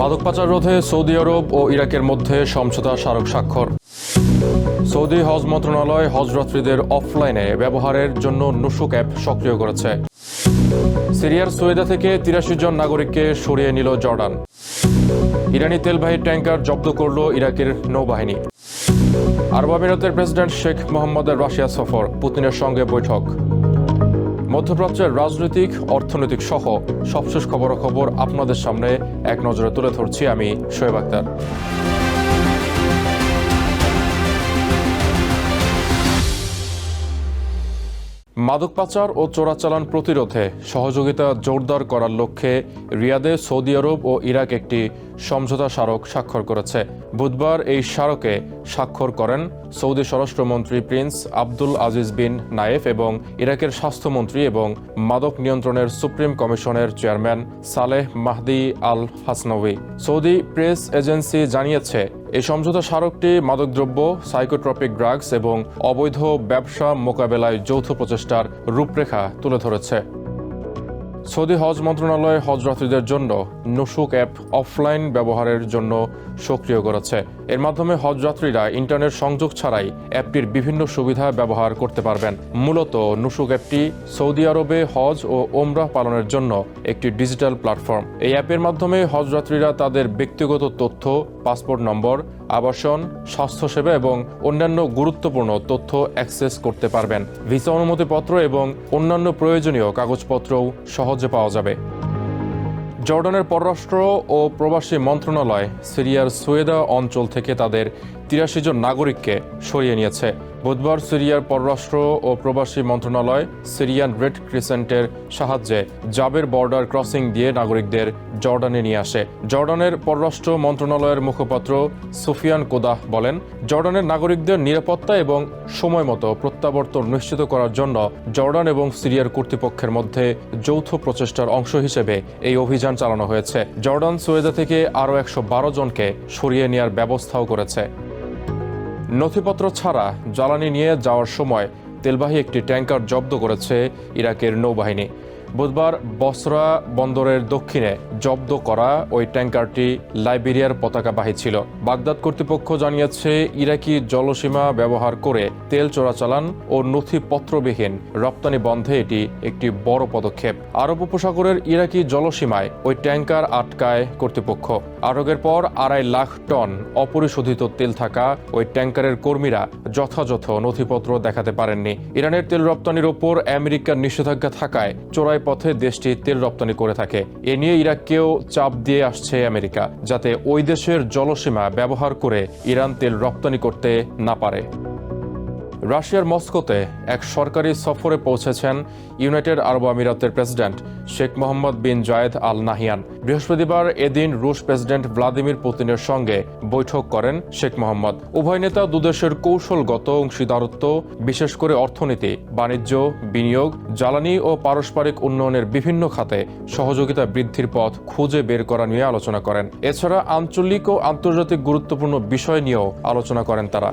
মাদক পাচার রোধে সৌদি আরব ও ইরাকের মধ্যে সমঝোতা স্মারক স্বাক্ষর। সৌদি হজ মন্ত্রণালয় হজযাত্রীদের অফলাইনে ব্যবহারের জন্য নুসুক অ্যাপ সক্রিয় করেছে। সিরিয়ার সোয়েদা থেকে তিরাশি জন নাগরিককে সরিয়ে নিল জর্ডান। ইরানি তেলবাহী ট্যাঙ্কার জব্দ করল ইরাকের নৌবাহিনী। আরব আমিরাতের প্রেসিডেন্ট শেখ মোহাম্মদের রাশিয়া সফর, পুতিনের সঙ্গে বৈঠক। মধ্যপ্রাচ্যের রাজনৈতিক, অর্থনৈতিক সহ সবশেষ খবরাখবর আপনাদের সামনে এক নজরে তুলে ধরছি আমি শোয়েব আক্তার। মাদক পাচার ও চোরাচালান প্রতিরোধে সহযোগিতা জোরদার করার লক্ষ্যে রিয়াদে সৌদি আরব ও ইরাক একটি সমঝোতা স্মারক স্বাক্ষর করেছে। বুধবার এই স্মারকে স্বাক্ষর করেন সৌদি স্বরাষ্ট্রমন্ত্রী prince Abdul Aziz bin Nayef এবং ইরাকের স্বাস্থ্যমন্ত্রী এবং মাদক নিয়ন্ত্রণের সুপ্রিম কমিশনের chairman Saleh Mahdi al Hasnawi Saudi press agency জানিয়েছে এই সমঝোতা স্মারকটি মাদকদ্রব্য, সাইকোট্রপিক ড্রাগস এবং অবৈধ ব্যবসা মোকাবেলায় যৌথ প্রচেষ্টার রূপরেখা তুলে ধরেছে। সৌদি হজ মন্ত্রণালয় হজযাত্রীদের জন্য নুসুক অ্যাপ অফলাইন ব্যবহারের জন্য সক্রিয় করেছে। এর মাধ্যমে হজযাত্রীরা ইন্টারনেট সংযোগ ছাড়াই অ্যাপটির বিভিন্ন সুবিধা ব্যবহার করতে পারবেন। মূলত নুসুক অ্যাপটি সৌদি আরবে হজ ও ওমরাহ পালনের জন্য একটি ডিজিটাল প্ল্যাটফর্ম। এই অ্যাপের মাধ্যমে হজযাত্রীরা তাদের ব্যক্তিগত তথ্য পাসপোর্ট নম্বর, আবাসন, স্বাস্থ্যসেবা এবং অন্যান্য গুরুত্বপূর্ণ তথ্য অ্যাক্সেস করতে পারবেন। ভিসা অনুমতিপত্র এবং অন্যান্য প্রয়োজনীয় কাগজপত্রও সহজে পাওয়া যাবে। জর্ডানের পররাষ্ট্র ও প্রবাসী মন্ত্রণালয় সিরিয়ার সুয়েদা অঞ্চল থেকে তাদের তিরাশি জন নাগরিককে সরিয়ে নিয়েছে। বুধবার সিরিয়ার পররাষ্ট্র ও প্রবাসী মন্ত্রণালয় সিরিয়ান রেড ক্রিসেন্টের সাহায্যে জাবের বর্ডার ক্রসিং দিয়ে নাগরিকদের জর্ডানে নিয়ে আসে। জর্ডানের পররাষ্ট্র মন্ত্রণালয়ের মুখপাত্র সুফিয়ান কোদাহ বলেন, জর্ডানের নাগরিকদের নিরাপত্তা এবং সময় মতো প্রত্যাবর্তন নিশ্চিত করার জন্য জর্ডান এবং সিরিয়ার কর্তৃপক্ষের মধ্যে যৌথ প্রচেষ্টার অংশ হিসেবে এই অভিযান চালানো হয়েছে। জর্ডান, সোয়েদা থেকে আরও একশো বারো জনকে সরিয়ে নেওয়ার ব্যবস্থাও করেছে। নথিপত্র ছাড়া জ্বালানি নিয়ে যাওয়ার সময় তেলবাহী একটি ট্যাঙ্কার জব্দ করেছে ইরাকের নৌবাহিনী। বুধবার বসরা বন্দরের দক্ষিণে জব্দ করা ওই ট্যাঙ্কারটি লাইবেরিয়ার পতাকাবাহী ছিল। বাগদাদ কর্তৃপক্ষ জানিয়েছে, ইরাকি জলসীমা ব্যবহার করে তেল চোরাচালান ও নথিপত্রবিহীন রপ্তানি বন্ধে এটি একটি বড় পদক্ষেপ। আরব উপসাগরের ইরাকি জলসীমায় ওই ট্যাঙ্কার আটকায় কর্তৃপক্ষ। আটকের পর আড়াই লাখ টন অপরিশোধিত তেল থাকা ওই ট্যাঙ্কারের কর্মীরা যথাযথ নথিপত্র দেখাতে পারেননি। ইরানের তেল রপ্তানির ওপর আমেরিকার নিষেধাজ্ঞা থাকায় চোরাই পথে দেশটি তেল রপ্তানি করে থাকে। এ নিয়ে ইরাককেও চাপ দিয়ে আসছে আমেরিকা, যাতে ওই দেশের জলসীমা ব্যবহার করে ইরান তেল রপ্তানি করতে না পারে। রাশিয়ার মস্কোতে এক সরকারি সফরে পৌঁছেছেন ইউনাইটেড আরব আমিরাতের president Sheikh Mohammed bin Zayed al Nahyan বৃহস্পতিবার এদিন রুশ প্রেসিডেন্ট ভ্লাদিমির পুতিনের সঙ্গে বৈঠক করেন শেখ মোহাম্মদ। উভয় নেতা দুদেশের কৌশলগত অংশীদারত্ব, বিশেষ করে অর্থনীতি, বাণিজ্য, বিনিয়োগ, জ্বালানি ও পারস্পরিক উন্নয়নের বিভিন্ন খাতে সহযোগিতা বৃদ্ধির পথ খুঁজে বের করা নিয়ে আলোচনা করেন। এছাড়া আঞ্চলিক ও আন্তর্জাতিক গুরুত্বপূর্ণ বিষয় নিয়েও আলোচনা করেন তারা।